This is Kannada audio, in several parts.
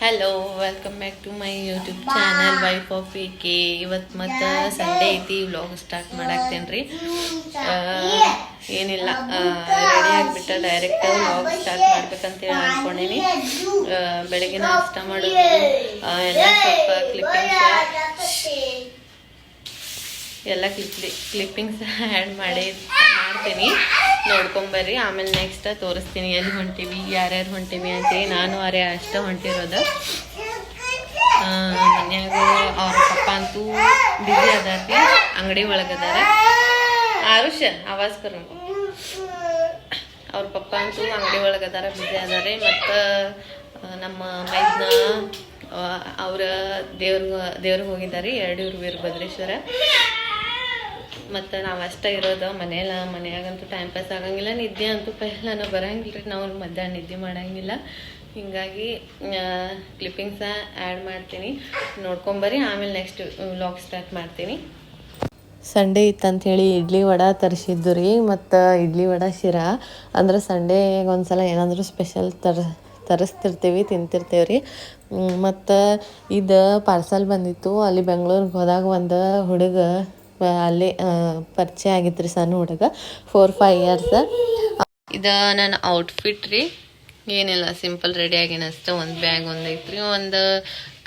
Hello welcome back to my YouTube channel wife of K ಇವತ್ತು ಮತ್ತು ಸಂಡೇ ಐತಿ ವ್ಲಾಗ್ ಸ್ಟಾರ್ಟ್ ಮಾಡಾಕ್ತೇನೆ ಏನಿಲ್ಲ ರೆಡಿ ಆಗಿಬಿಟ್ಟ ಡೈರೆಕ್ಟ್ ವ್ಲಾಗ್ ಸ್ಟಾರ್ಟ್ ಮಾಡ್ಬೇಕಂತೇಳಿ ಅನ್ಕೊಂಡೀನಿ. ಬೆಳಗ್ಗೆ ನಾಷ್ಟ ಮಾಡೋದು ಎಲ್ಲ ಸ್ವಲ್ಪ ಕ್ಲಿಪ್ಪಿಂಗ್ಸ್ ಎಲ್ಲ ಕ್ಲಿಪ್ ಕ್ಲಿಪ್ಪಿಂಗ್ಸ್ ಆ್ಯಡ್ ಮಾಡಿ ಮಾಡ್ತೀನಿ. ನೋಡ್ಕೊಂಬರ್ರಿ ಆಮೇಲೆ ನೆಕ್ಸ್ಟ್ ತೋರಿಸ್ತೀನಿ ಎಲ್ಲಿ ಹೊಂಟೀವಿ, ಯಾರ್ಯಾರು ಹೊಂಟೀವಿ ಅಂತೇಳಿ. ನಾನು ಅರೆ ಅಷ್ಟೇ ಹೊಂಟಿರೋದು. ಮನ್ಯಾಗ ಅವ್ರ ಪಪ್ಪ ಅಂತೂ ಬಿಸಿ ಅದಾರ್ರಿ. ಅಂಗಡಿ ಒಳಗದಾರ ಆರುಷ, ಆವಾಜ್ ಕರ್ ಅವ್ರ ಪಪ್ಪ ಅಂತೂ ಅಂಗಡಿ ಒಳಗದಾರ ಬಿಸಿ ಅದಾರೆ ಮತ್ತು ನಮ್ಮ ಮೈದ್ನ ಅವರ ದೇವ್ರ ದೇವ್ರಿಗೆ ಹೋಗಿದ್ದಾರೆ ಎರಡೂರು ವೀರಭದ್ರೇಶ್ವರ ಮತ್ತು ನಾವು ಅಷ್ಟೇ ಇರೋದು ಮನೆಯಲ್ಲ ಮನೆಯಾಗಂತೂ ಟೈಮ್ ಪಾಸ್ ಆಗಂಗಿಲ್ಲ. ನಿದ್ದೆ ಅಂತೂ ಪೆಹ್ಲಾನ ಬರಂಗಿಲ್ಲ ರೀ ನಾವು ಮಧ್ಯಾಹ್ನ ನಿದ್ದೆ ಮಾಡಂಗಿಲ್ಲ. ಹಿಂಗಾಗಿ ಕ್ಲಿಪ್ಪಿಂಗ್ಸ ಆ್ಯಡ್ ಮಾಡ್ತೀನಿ. ನೋಡ್ಕೊಂಬರ್ರಿ ಆಮೇಲೆ ನೆಕ್ಸ್ಟ್ ವ್ಲಾಗ್ ಸ್ಟಾರ್ಟ್ ಮಾಡ್ತೀನಿ. ಸಂಡೇ ಇತ್ತಂತ ಹೇಳಿ ಇಡ್ಲಿ ವಡ ತರಿಸಿದ್ದು ರೀ. ಮತ್ತು ಇಡ್ಲಿ ವಡ ಶಿರಾ. ಅಂದ್ರೆ ಸಂಡೇಗೆ ಒಂದ್ಸಲ ಏನಾದರೂ ಸ್ಪೆಷಲ್ ತರ, ತರಿಸ್ತಿರ್ತೀವಿ, ತಿಂತಿರ್ತೀವಿ ರೀ. ಮತ್ತು ಇದು ಪಾರ್ಸಲ್ ಬಂದಿತ್ತು. ಅಲ್ಲಿ ಬೆಂಗ್ಳೂರಿಗೆ ಹೋದಾಗ ಒಂದು ಹುಡುಗ ಅಲ್ಲಿ ಪರಿಚಯ ಆಗಿತ್ತು ಸಣ್ಣ ಹುಡುಗ. ಫೋರ್ ಫೈವ್ ಇಯರ್ಸ್ ಇದು ನನ್ನ ಔಟ್ಫಿಟ್ ರೀ. ಏನಿಲ್ಲ ಸಿಂಪಲ್ ರೆಡಿ ಆಗಿನ ಅಷ್ಟೇ. ಒಂದು ಬ್ಯಾಗ್ ಒಂದು ಐತ್ರಿ. ಒಂದು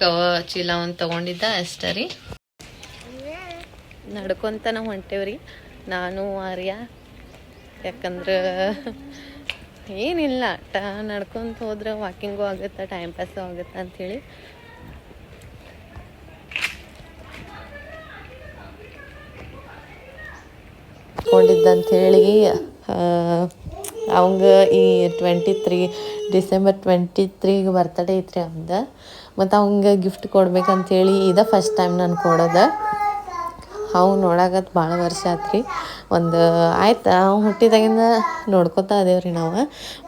ಕವ, ಚೀಲ ಒಂದು ತೊಗೊಂಡಿದ್ದ ಅಷ್ಟೇ ರೀ. ನಡ್ಕೊತ ನಾವು ಹೊಂಟೇವ್ರಿ ನಾನು, ಆರ್ಯ. ಯಾಕಂದ್ರೆ ಏನಿಲ್ಲ, ಟ, ನಡ್ಕೊತ ಹೋದ್ರೆ ವಾಕಿಂಗು ಆಗುತ್ತೆ ಟೈಮ್ ಪಾಸು ಆಗುತ್ತೆ ಅಂಥೇಳಿ ಕೊಂಡಿದ್ದಂಥೇಳಿ ಅವಂಗೆ ಈ ಟ್ವೆಂಟಿ ತ್ರೀ ಡಿಸೆಂಬರ್ ಟ್ವೆಂಟಿ ತ್ರೀಗೆ ಬರ್ತಡೇ ಐತ್ರಿ ಅವ್ದು. ಮತ್ತು ಅವಂಗೆ ಗಿಫ್ಟ್ ಕೊಡ್ಬೇಕಂತೇಳಿ ಇದ ಫಸ್ಟ್ ಟೈಮ್ ನಾನು ಕೊಡೋದು. ಅವು ನೋಡಾಕತ್ ಭಾಳ ವರ್ಷ ಆತ್ರಿ. ಒಂದು ಆಯ್ತು, ಹುಟ್ಟಿದಾಗಿಂದ ನೋಡ್ಕೊತಾ ಅದೇವ್ರಿ ನಾವು.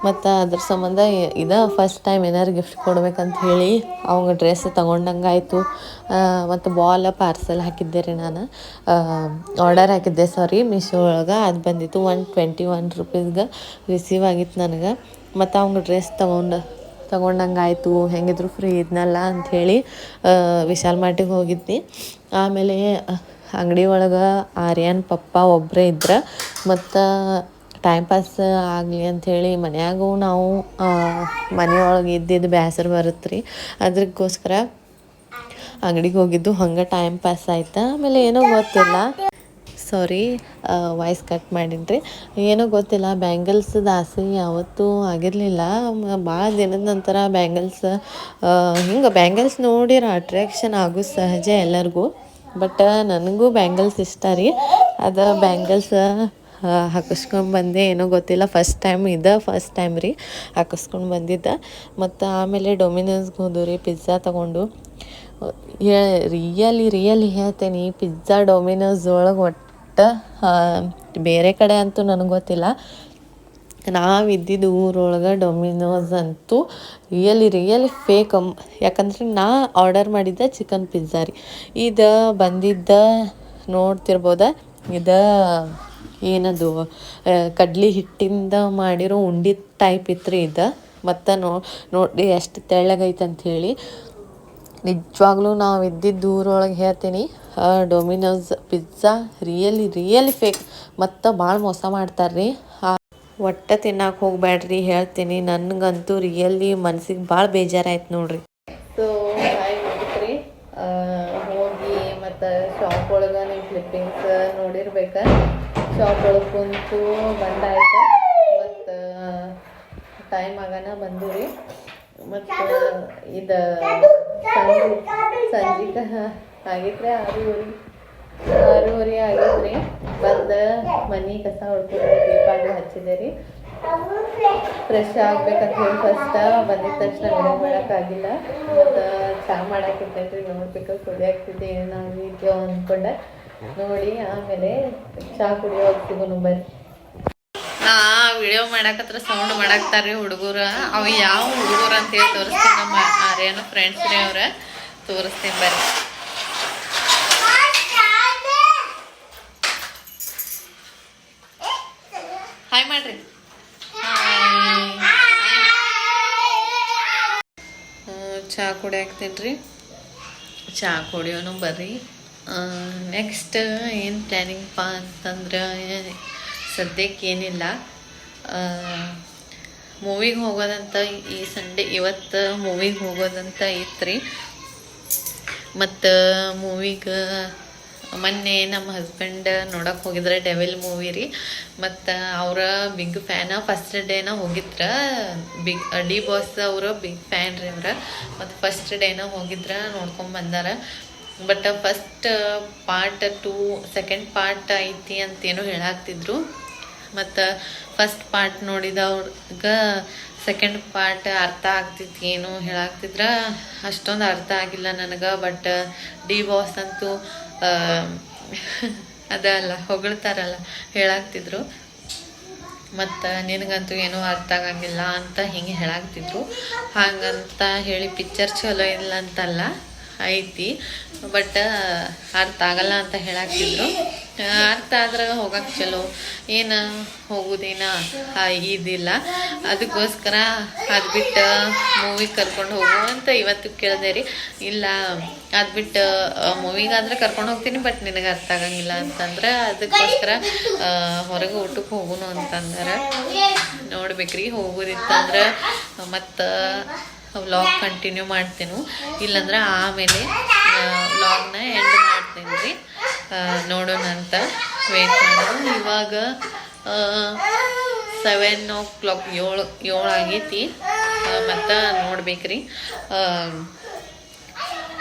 ಮತ್ತು ಅದ್ರ ಸಂಬಂಧ ಇದು ಇದ ಫಸ್ಟ್ ಟೈಮ್ ಏನಾರು ಗಿಫ್ಟ್ ಕೊಡ್ಬೇಕಂತ ಹೇಳಿ ಅವಂಗ ಡ್ರೆಸ್ ತಗೊಂಡಂಗೆ ಆಯಿತು. ಮತ್ತು ಬಾಲ್ ಪಾರ್ಸೆಲ್ ಹಾಕಿದ್ದೆ ರೀ ನಾನು. ಆರ್ಡರ್ ಹಾಕಿದ್ದೆ ಸಾರಿ ಮೀಶೋ ಒಳಗೆ. ಅದು ಬಂದಿತ್ತು ಒನ್ ಟ್ವೆಂಟಿ ಒನ್ ರುಪೀಸ್ಗೆ ರಿಸೀವ್ ಆಗಿತ್ತು ನನಗೆ. ಮತ್ತು ಅವಂಗ ಡ್ರೆಸ್ ತೊಗೊಂಡು, ತಗೊಂಡಂಗೆ ಆಯಿತು. ಹೆಂಗಿದ್ರು ಫ್ರೀ ಇದ್ನಲ್ಲ ಅಂಥೇಳಿ ವಿಶಾಲ್ ಮಾರ್ಟಿಗೆ ಹೋಗಿದ್ದೆ ಆಮೇಲೆ ಅಂಗಡಿ ಒಳಗೆ ಆರ್ಯನ್, ಪಪ್ಪ ಒಬ್ಬರೇ ಇದ್ರೆ. ಮತ್ತು ಟೈಮ್ ಪಾಸ್ ಆಗಲಿ ಅಂಥೇಳಿ ಮನ್ಯಾಗೂ ನಾವು ಮನೆಯೊಳಗೆ ಇದ್ದಿದ್ದು ಬೇಸರ ಬರುತ್ತೆ ರೀ ಅದಕ್ಕೋಸ್ಕರ ಅಂಗಡಿಗೆ ಹೋಗಿದ್ದು. ಹಂಗೆ ಟೈಮ್ ಪಾಸ್ ಆಯ್ತು. ಆಮೇಲೆ ಏನೋ ಗೊತ್ತಿಲ್ಲ. ಸಾರಿ ವಾಯ್ಸ್ ಕಟ್ ಮಾಡೀನಿ ಏನೋ ಗೊತ್ತಿಲ್ಲ. ಬ್ಯಾಂಗಲ್ಸ್ದು ಆಸೆ ಯಾವತ್ತೂ ಆಗಿರಲಿಲ್ಲ. ಭಾಳ ದಿನದ ನಂತರ ಬ್ಯಾಂಗಲ್ಸ್ ಹಿಂಗೆ ಬ್ಯಾಂಗಲ್ಸ್ ನೋಡಿರ ಅಟ್ರ್ಯಾಕ್ಷನ್ ಆಗೋ ಸಹಜ ಎಲ್ಲರಿಗೂ. ಬಟ್ ನನಗೂ ಬ್ಯಾಂಗಲ್ಸ್ ಇಷ್ಟ ರೀ. ಅದು ಬ್ಯಾಂಗಲ್ಸ್ ಹಾಕಿಸ್ಕೊಂಡು ಬಂದೆ. ಏನೋ ಗೊತ್ತಿಲ್ಲ ಫಸ್ಟ್ ಟೈಮ್ ಇದು ಫಸ್ಟ್ ಟೈಮ್ ರೀ ಹಾಕಿಸ್ಕೊಂಡು ಬಂದಿದ್ದೆ. ಮತ್ತು ಆಮೇಲೆ ಡೊಮಿನೋಸ್ಗೆ ಹೋದ್ವು ರೀ ಪಿಜ್ಜಾ ತೊಗೊಂಡು. ರಿಯಲಿ ರಿಯಲಿ ಹೇಳ್ತೇನೆ ಪಿಜ್ಜಾ ಡೊಮಿನೋಸ್ ಒಳಗೆ ಒಟ್ಟು ಬೇರೆ ಕಡೆ ಅಂತೂ ನನಗೆ ಗೊತ್ತಿಲ್ಲ. ನಾವು ಊರೊಳಗೆ ಡೊಮಿನೋಸ್ ಅಂತೂ ರಿಯಲಿ ರಿಯಲಿ ಫೇಕ್ ಯಾಕಂದ್ರೆ ನಾ ಆರ್ಡರ್ ಮಾಡಿದ್ದೆ ಚಿಕನ್ ಪಿಜ್ಜಾ ರೀ. ಇದು ಬಂದಿದ್ದ ನೋಡ್ತಿರ್ಬೋದ? ಇದು ಏನದು ಕಡ್ಲಿ ಹಿಟ್ಟಿಂದ ಮಾಡಿರೋ ಉಂಡಿ ಟೈಪ್ ಇತ್ತು ರೀ ಇದು. ಮತ್ತು ನೋ, ನೋಡಿ ಎಷ್ಟು ತೆಳ್ಳಗೈತೆ ಅಂಥೇಳಿ ನಿಜವಾಗ್ಲೂ ನಾವು ಇದ್ದಿದ್ದು ಊರೊಳಗೆ ಹೇಳ್ತೀನಿ Domino's pizza really really fake ಮತ್ತು ಭಾಳ ಮೋಸ ಮಾಡ್ತಾರೆ ರೀ ಒಟ್ಟು ತಿನ್ನಕ್ಕೆ ಹೋಗ್ಬೇಡ್ರಿ ಹೇಳ್ತೀನಿ. ನನಗಂತೂ ರಿಯಲಿ ಮನ್ಸಿಗೆ ಭಾಳ ಬೇಜಾರಾಯ್ತು ನೋಡ್ರಿ. ಸೊ ಹಾಯ್ ಹೋಗಿ ಮತ್ತು ಶಾಪ್ ಒಳಗೆ ನೀವು ಫ್ಲಿಪ್ಪಿಂಗ್ಸ್ ನೋಡಿರ್ಬೇಕ. ಶಾಪ್ ಒಳಗೆ ಕುಂತು ಬಂದಾಯ್ತು. ಮತ್ತು ಟೈಮ್ ಆಗನ ಬಂದು ರೀ ಮತ್ತು ಇದು ಸಂಜೆ, ಸಂಜಿಕ ಅದು ಆರೂವರೆ. ಆರೂವರೆ ಆಗಿದ್ರಿ. ಬಂದು ಮನೆ ಕಸ ಹೊಡ್ಕೊಂಡು ದೀಪ ಅದು ಹಚ್ಚಿದೆ ರೀ. ಫ್ರೆಶ್ ಆಗ್ಬೇಕಂತ ಹೇಳಿ ಫಸ್ಟ್ ಬಂದಿದ ತಕ್ಷಣ ವಿಡಿಯೋ ಮಾಡೋಕ್ಕಾಗಿಲ್ಲ. ಮತ್ತು ಚಹಾ ಮಾಡಾಕಿರ್ತೈತೆ ರೀ. ನೋಡ್ಬೇಕು ಕುಡಿಯಾಕ್ತಿದ್ದೆ. ಏನಾಗಿದ್ಯೋ ಅಂದ್ಕೊಂಡೆ ನೋಡಿ ಆಮೇಲೆ ಚಹಾ ಕುಡಿಯೋ ಸಿಗೋನು ಬರ್ರಿ. ನಾ ವಿಡಿಯೋ ಮಾಡಾಕತ್ರ ಸೌಂಡ್ ಮಾಡಾಕ್ತಾರ್ರಿ ಹುಡುಗರು. ಅವ ಯಾವ ಹುಡುಗರು ಅಂತ ಹೇಳಿ ತೋರಿಸ್ತೀನಿ ನಮ್ಮ ಆರೇನು ಫ್ರೆಂಡ್ಸ್ ರೀ ಅವ್ರ. ತೋರಿಸ್ತೀನಿ ಬರ್ರಿ. ಹಾಯ್ ಮಾಡ್ರಿ ಚಹಾ ಕುಡಿಯಾಕ್ತೀನಿ ರೀ ಚಾ ಕುಡಿಯೋನು ಬರ್ರಿ ನೆಕ್ಸ್ಟ್ ಏನು ಪ್ಲ್ಯಾನಿಂಗ್ಪ ಅಂತಂದ್ರೆ ಸದ್ಯಕ್ಕೆ ಏನಿಲ್ಲ. ಮೂವಿಗೆ ಹೋಗೋದಂತ ಈ ಸಂಡೇ ಇವತ್ತು ಮೂವಿಗೆ ಹೋಗೋದಂತ ಐತ್ರಿ. ಮತ್ತು ಮೂವಿಗೆ ಮೊನ್ನೆ ನಮ್ಮ ಹಸ್ಬೆಂಡ್ ನೋಡಕ್ಕೆ ಹೋಗಿದ್ರೆ ಡೆವಿಲ್ ಮೂವಿ ರೀ. ಮತ್ತು ಅವರ ಬಿಗ್ ಫ್ಯಾನ ಫಸ್ಟ್ ಡೇನ ಹೋಗಿದ್ರ. ಬಿಗ್ ಡಿ ಬಾಸ್ ಅವರು ಬಿಗ್ ಫ್ಯಾನ್ ರೀ ಅವ್ರ. ಮತ್ತು ಫಸ್ಟ್ ಡೇನ ಹೋಗಿದ್ರ ನೋಡ್ಕೊಂಡ್ ಬಂದಾರ. But first part two second part ಐತಿ ಅಂತೇನೋ ಹೇಳಾಕ್ತಿದ್ರು. ಮತ್ತು ಫಸ್ಟ್ ಪಾರ್ಟ್ ನೋಡಿದವ್ರಗ ಸೆಕೆಂಡ್ ಪಾರ್ಟ್ ಅರ್ಥ ಆಗ್ತಿತ್ತು ಏನು ಹೇಳಾಕ್ತಿದ್ರ. ಅಷ್ಟೊಂದು ಅರ್ಥ ಆಗಿಲ್ಲ ನನಗೆ ಬಟ್ ಡಿ ಬಾಸ್ ಅಂತೂ ಅದಲ್ಲ ಹೊಗಳ್ತಾರಲ್ಲ, ಹೇಳಾಕ್ತಿದ್ರು. ಮತ್ತು ನಿನಗಂತೂ ಏನೂ ಅರ್ಥ ಆಗಂಗಿಲ್ಲ ಅಂತ ಹಿಂಗೆ ಹೇಳಾಕ್ತಿದ್ರು. ಹಾಗಂತ ಹೇಳಿ ಪಿಕ್ಚರ್ ಚಲೋ ಇಲ್ಲ ಅಂತಲ್ಲ ಐತಿ. ಬಟ್ ಅರ್ಥ ಆಗಲ್ಲ ಅಂತ ಹೇಳಾಕ್ತಿದ್ರು. ಅರ್ಥ ಆದ್ರೆ ಹೋಗಕ್ಕೆ ಚಲೋ. ಏನು, ಹೋಗುದೇನ ಇದಿಲ್ಲ. ಅದಕ್ಕೋಸ್ಕರ ಅದು ಬಿಟ್ಟು ಮೂವಿಗೆ ಕರ್ಕೊಂಡು ಹೋಗು ಅಂತ ಇವತ್ತು ಕೇಳಿದೆ ರೀ. ಇಲ್ಲ ಅದು ಬಿಟ್ಟು ಮೂವಿಗಾದ್ರೆ ಕರ್ಕೊಂಡು ಹೋಗ್ತೀನಿ, ಬಟ್ ನಿನಗೆ ಅರ್ಥ ಆಗಂಗಿಲ್ಲ ಅಂತಂದ್ರೆ ಅದಕ್ಕೋಸ್ಕರ ಹೊರಗೆ ಊಟಕ್ಕೆ ಹೋಗುನು ಅಂತಂದ್ರೆ ನೋಡ್ಬೇಕ್ರಿ, ಹೋಗೋದಿತ್ತಂದ್ರೆ. ಮತ್ತು ವ್ಲಾಗ್ ಕಂಟಿನ್ಯೂ ಮಾಡ್ತೀನಿ. ಇಲ್ಲಾಂದ್ರೆ ಆಮೇಲೆ ವ್ಲಾಗ್ನ ಎಂಡ್ ಮಾಡ್ತೀನಿ ರೀ. ನೋಡೋಣ ಅಂತ ವೇಟ್ ಮಾಡೋಣ. ಇವಾಗ ಸೆವೆನ್ ಓ ಕ್ಲಾಕ್ ಏಳು ಏಳು ಆಗೈತಿ. ಮತ್ತು ನೋಡ್ಬೇಕ್ರಿ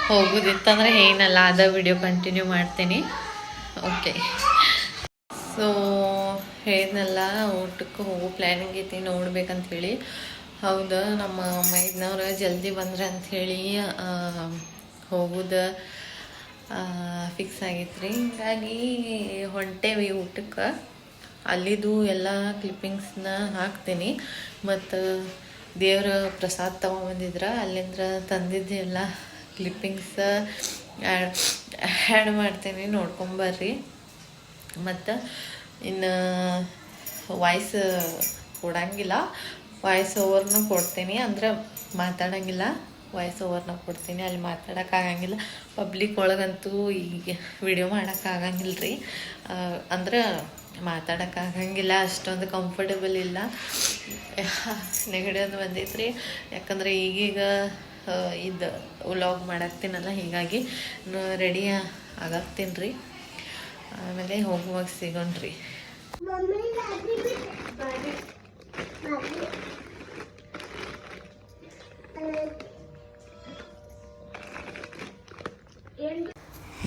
ಹೋಗುದಿತ್ತಂದ್ರೆ ಏನಲ್ಲ, ಅದ ವಿಡಿಯೋ ಕಂಟಿನ್ಯೂ ಮಾಡ್ತೀನಿ. ಓಕೆ ಸೊ ಏನಲ್ಲ, ಊಟಕ್ಕೆ ಹೋಗೋ ಪ್ಲ್ಯಾನಿಂಗ್ ಐತಿ, ನೋಡ್ಬೇಕಂತ ಹೇಳಿ. ಹೌದು, ನಮ್ಮ ಮೈದ್ನವ್ರು ಜಲ್ದಿ ಬಂದ್ರೆ ಅಂಥೇಳಿ ಹೋಗೋದು ಫಿಕ್ಸ್ ಆಗೈತ್ರಿ. ಹಿಂಗಾಗಿ ಹೊಂಟೇವಿ ಊಟಕ್ಕೆ. ಅಲ್ಲಿದು ಎಲ್ಲ ಕ್ಲಿಪ್ಪಿಂಗ್ಸ್ನ ಹಾಕ್ತೀನಿ. ಮತ್ತು ದೇವರ ಪ್ರಸಾದ ತೊಗೊಂಬಂದಿದ್ರ, ಅಲ್ಲಿಂದ್ರ ತಂದಿದ್ದು ಎಲ್ಲ ಕ್ಲಿಪ್ಪಿಂಗ್ಸ್ ಆ್ಯಡ್ ಮಾಡ್ತೀನಿ ನೋಡ್ಕೊಂಬರ್ರಿ ಮತ್ತು ಇನ್ನು ವಾಯ್ಸ್ ಕೊಡಂಗಿಲ್ಲ. ವಾಯ್ಸ್ ಓವರ್ನ ಕೊಡ್ತೀನಿ ಅಂದ್ರೆ ಮಾತಾಡೋಂಗಿಲ್ಲ ವಾಯ್ಸ್ ಓವರ್ನ ಕೊಡ್ತೀನಿ, ಅಲ್ಲಿ ಮಾತಾಡೋಕ್ಕಾಗಂಗಿಲ್ಲ. ಪಬ್ಲಿಕ್ ಒಳಗಂತೂ ಈಗ ವಿಡಿಯೋ ಮಾಡೋಕ್ಕಾಗಂಗಿಲ್ಲ ರೀ ಅಂದ್ರೆ ಮಾತಾಡೋಕ್ಕಾಗಂಗಿಲ್ಲ, ಅಷ್ಟೊಂದು ಕಂಫರ್ಟೇಬಲ್ ಇಲ್ಲ. ನೆಗಡಿ ಒಂದು ಬಂದೈತ್ರಿ. ಯಾಕಂದ್ರೆ ಈಗೀಗ ಇದು ವ್ಲಾಗ್ ಮಾಡಾಕ್ತೀನಲ್ಲ, ಹೀಗಾಗಿ ರೆಡಿ ಆಗಾಕ್ತೀನಿ ರೀ ಆಮೇಲೆ ಹೋಗುವಾಗ ಸಿಗೋಣ್ರಿ.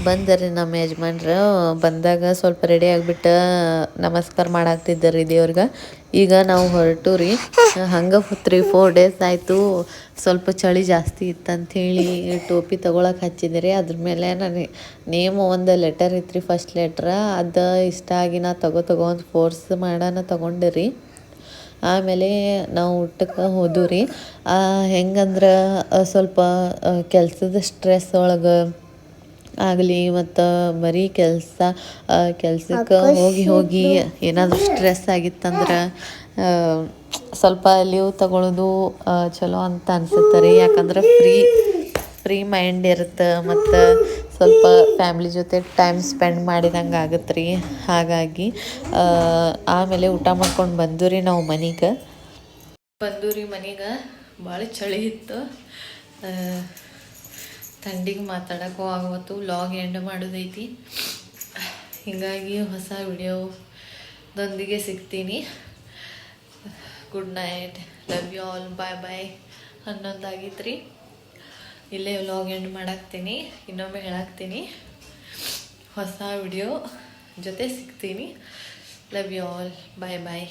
ಬಂದರಿ ನಮ್ಮ ಯಜಮಾನ್ರು. ಬಂದಾಗ ಸ್ವಲ್ಪ ರೆಡಿ ಆಗಿಬಿಟ್ಟು ನಮಸ್ಕಾರ ಮಾಡಾಕ್ತಿದ್ದಾರೆ ರೀ ದೇವ್ರಿಗೆ. ಈಗ ನಾವು ಹೊರಟು ರೀ. ಹಂಗೆ ತ್ರೀ ಫೋರ್ ಡೇಸ್ ಆಯಿತು. ಸ್ವಲ್ಪ ಚಳಿ ಜಾಸ್ತಿ ಇತ್ತಂಥೇಳಿ ಟೋಪಿ ತೊಗೊಳಕ್ಕೆ ಹಚ್ಚಿದೆ ರೀ ಅದ್ರ ಮೇಲೆ ನನಗೆ ನೇಮ್ ಒಂದು ಲೆಟರ್ ಇತ್ತು ರೀ ಫಸ್ಟ್ ಲೆಟ್ರ ಅದು ಇಷ್ಟ ಆಗಿ ನಾ ತಗೋ ತಗೋ ಒಂದು ಫೋರ್ಸ್ ಮಾಡೋಣ ತೊಗೊಂಡೆ ರೀ. ಆಮೇಲೆ ನಾವು ಊಟಕ್ಕೆ ಹೋದ್ವು ರೀ. ಹೆಂಗಂದ್ರೆ ಸ್ವಲ್ಪ ಕೆಲಸದ ಸ್ಟ್ರೆಸ್ ಒಳಗೆ ಆಗಲಿ ಮತ್ತು ಬರೀ ಕೆಲಸ ಕೆಲ್ಸಕ್ಕೆ ಹೋಗಿ ಹೋಗಿ ಏನಾದರೂ ಸ್ಟ್ರೆಸ್ ಆಗಿತ್ತಂದ್ರೆ ಸ್ವಲ್ಪ ಲೀವ್ ತಗೊಳ್ಳೋದು ಚಲೋ ಅಂತ ಅನ್ಸುತ್ತೆ ರೀ. ಯಾಕಂದ್ರೆ ಫ್ರೀ ಫ್ರೀ ಮೈಂಡ್ ಇರುತ್ತೆ ಮತ್ತು ಸ್ವಲ್ಪ ಫ್ಯಾಮ್ಲಿ ಜೊತೆ ಟೈಮ್ ಸ್ಪೆಂಡ್ ಮಾಡಿದಂಗೆ ಆಗುತ್ತೆ ರೀ. ಹಾಗಾಗಿ ಆಮೇಲೆ ಊಟ ಮಾಡ್ಕೊಂಡು ಬಂದು ರೀ ನಾವು ಮನೆಗೆ. ಬಂದು ರೀ ಮನೆಗೆ. ಭಾಳ ಚಳಿ ಇತ್ತು. ಥಂಡಿಗೆ ಮಾತಾಡೋಕ್ಕೂ ಆಗುವತ್ತು ಲಾಗ್ ಎಂಡ್ ಮಾಡೋದೈತಿ. ಹೀಗಾಗಿ ಹೊಸ ವಿಡಿಯೋದೊಂದಿಗೆ ಸಿಗ್ತೀನಿ. Good night love you all bye bye ಅನ್ನೋದಾಗಿತ್ರಿ. ಇಲ್ಲೇ ಲಾಗ್ ಎಂಡ್ ಮಾಡಾಕ್ತೀನಿ. ಇನ್ನೊಮ್ಮೆ ಹೇಳಾಕ್ತೀನಿ. ಹೊಸ ವಿಡಿಯೋ ಜೊತೆ ಸಿಗ್ತೀನಿ. Love you all bye bye